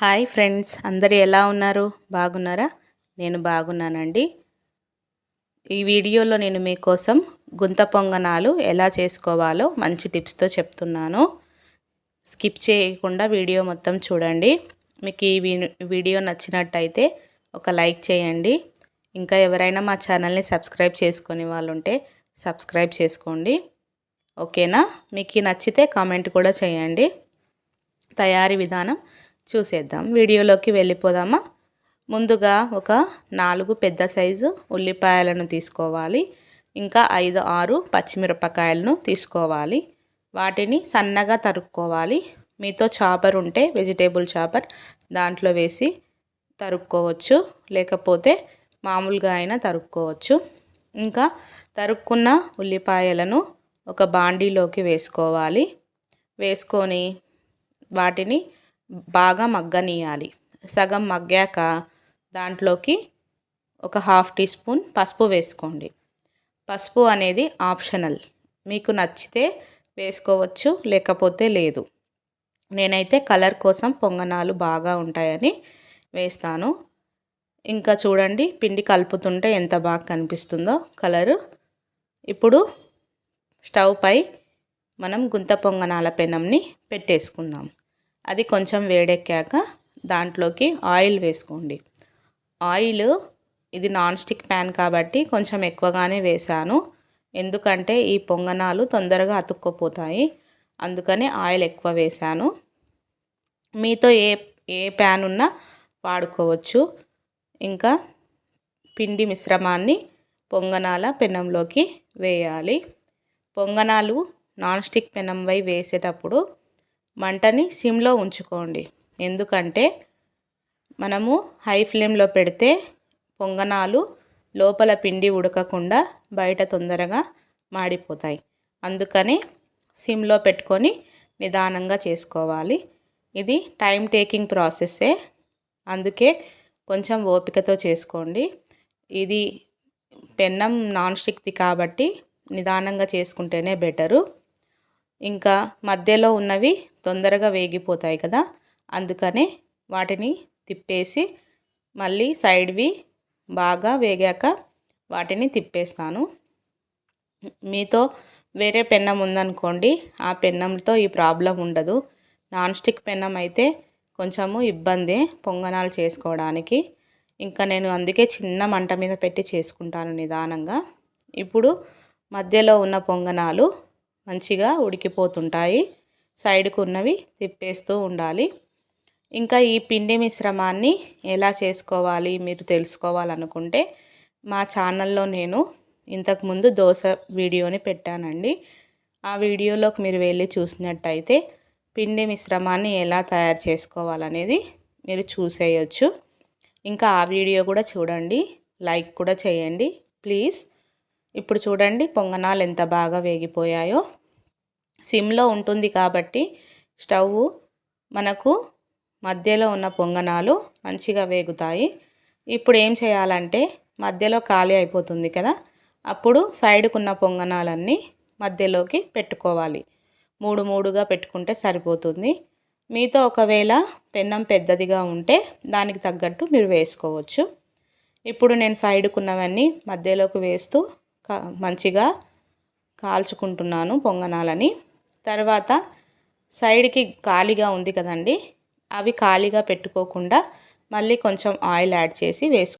Hi friends అందరు ఎలా ఉన్నారు? బాగున్నారా? నేను బాగున్నానండి. ఈ వీడియోలో నేను మీకోసం గుంత పొంగనాలు ఎలా చేసుకోవాలో మంచి టిప్స్తో చెప్తున్నాను. స్కిప్ చేయకుండా వీడియో మొత్తం చూడండి. మీకు ఈ వీడియో నచ్చినట్టయితే ఒక లైక్ చేయండి. ఇంకా ఎవరైనా మా ఛానల్ని సబ్స్క్రైబ్ చేసుకునే వాళ్ళు ఉంటే సబ్స్క్రైబ్ చేసుకోండి. ఓకేనా? మీకు నచ్చితే కామెంట్ కూడా చేయండి. తయారీ విధానం చూసేద్దాం. వీడియోలోకి వెళ్ళిపోదామా? ముందుగా ఒక నాలుగు పెద్ద సైజు ఉల్లిపాయలను తీసుకోవాలి. ఇంకా ఐదు ఆరు పచ్చిమిరపకాయలను తీసుకోవాలి. వాటిని సన్నగా తరుక్కోవాలి. మీతో చాపర్ ఉంటే వెజిటేబుల్ చాపర్ దాంట్లో వేసి తరుక్కోవచ్చు. లేకపోతే మామూలుగా అయినా తరుక్కోవచ్చు. ఇంకా తరుక్కున్న ఉల్లిపాయలను ఒక బాండీలోకి వేసుకోవాలి. వేసుకొని వాటిని బాగా మగ్గనియాలి. సగం మగ్గాక దాంట్లోకి ఒక హాఫ్ టీ స్పూన్ పసుపు వేసుకోండి. పసుపు అనేది ఆప్షనల్. మీకు నచ్చితే వేసుకోవచ్చు లేకపోతే లేదు. నేనైతే కలర్ కోసం పొంగనాలు బాగా ఉంటాయని వేస్తాను. ఇంకా చూడండి పిండి కలుపుతుంటే ఎంత బాగా కనిపిస్తుందో కలరు. ఇప్పుడు స్టవ్ పై మనం గుంత పొంగనాల పెనంని పెట్టేసుకుందాం. అది కొంచెం వేడెక్కాక దాంట్లోకి ఆయిల్ వేసుకోండి. ఆయిల్ ఇది నాన్ స్టిక్ ప్యాన్ కాబట్టి కొంచెం ఎక్కువగానే వేసాను ఎందుకంటే ఈ పొంగనాలు తొందరగా అతుక్కోపోతాయి. అందుకనే ఆయిల్ ఎక్కువ వేసాను మీతో ఏ ఏ ప్యాన్ ఉన్నా వాడుకోవచ్చు. ఇంకా పిండి మిశ్రమాన్ని పొంగనాల పెనంలోకి వేయాలి. పొంగనాలు నాన్ స్టిక్ పెనంపై వేసేటప్పుడు మంటని సిమ్లో ఉంచుకోండి. ఎందుకంటే మనము హై ఫ్లేమ్లో పెడితే పొంగనాలు లోపల పిండి ఉడకకుండా బయట తొందరగా మాడిపోతాయి. అందుకని సిమ్లో పెట్టుకొని నిదానంగా చేసుకోవాలి. ఇది టైం టేకింగ్ ప్రాసెస్సే. అందుకే కొంచెం ఓపికతో చేసుకోండి. ఇది పెన్నం నాన్ స్టిక్ది కాబట్టి నిదానంగా చేసుకుంటేనే బెటరు. ఇంకా మధ్యలో ఉన్నవి తొందరగా వేగిపోతాయి కదా. అందుకనే వాటిని తిప్పేసి మళ్ళీ సైడ్వి బాగా వేగాక వాటిని తిప్పేస్తాను. మీతో వేరే పెన్నం ఉందనుకోండి ఆ పెన్నంతో ఈ ప్రాబ్లం ఉండదు. నాన్ స్టిక్ పెన్నం అయితే కొంచెము ఇబ్బందే పొంగనాలు చేసుకోవడానికి. ఇంకా నేను అందుకే చిన్న మంట మీద పెట్టి చేసుకుంటాను నిదానంగా. ఇప్పుడు మధ్యలో ఉన్న పొంగనాలు మంచిగా ఉడికిపోతుంటాయి. సైడ్కు ఉన్నవి తిప్పేస్తూ ఉండాలి. ఇంకా ఈ పిండి మిశ్రమాన్ని ఎలా చేసుకోవాలి మీరు తెలుసుకోవాలనుకుంటే మా ఛానల్లో నేను ఇంతకుముందు దోశ వీడియోని పెట్టానండి. ఆ వీడియోలోకి మీరు వెళ్ళి చూసినట్టయితే పిండి మిశ్రమాన్ని ఎలా తయారు చేసుకోవాలనేది మీరు చూసేయచ్చు. ఇంకా ఆ వీడియో కూడా చూడండి. లైక్ కూడా చేయండి. ప్లీజ్. ఇప్పుడు చూడండి పొంగనాలు ఎంత బాగా వేగిపోయాయో. సిమ్లో ఉంటుంది కాబట్టి స్టవ్ మనకు మధ్యలో ఉన్న పొంగనాలు మంచిగా వేగుతాయి. ఇప్పుడు ఏం చేయాలంటే మధ్యలో ఖాళీ అయిపోతుంది కదా అప్పుడు సైడ్కున్న పొంగనాలన్నీ మధ్యలోకి పెట్టుకోవాలి. మూడు మూడుగా పెట్టుకుంటే సరిపోతుంది. మీతో ఒకవేళ పెన్నం పెద్దదిగా ఉంటే దానికి తగ్గట్టు మీరు వేసుకోవచ్చు. ఇప్పుడు నేను సైడ్కున్నవన్నీ మధ్యలోకి వేస్తూ మంచిగా కాల్చుకుంటున్నాను పొంగనాలని. తర్వాత సైడ్కి ఖాళీగా ఉంది కదండి అవి ఖాళీగా పెట్టుకోకుండా మళ్ళీ కొంచెం ఆయిల్ యాడ్ చేసి వేసుకో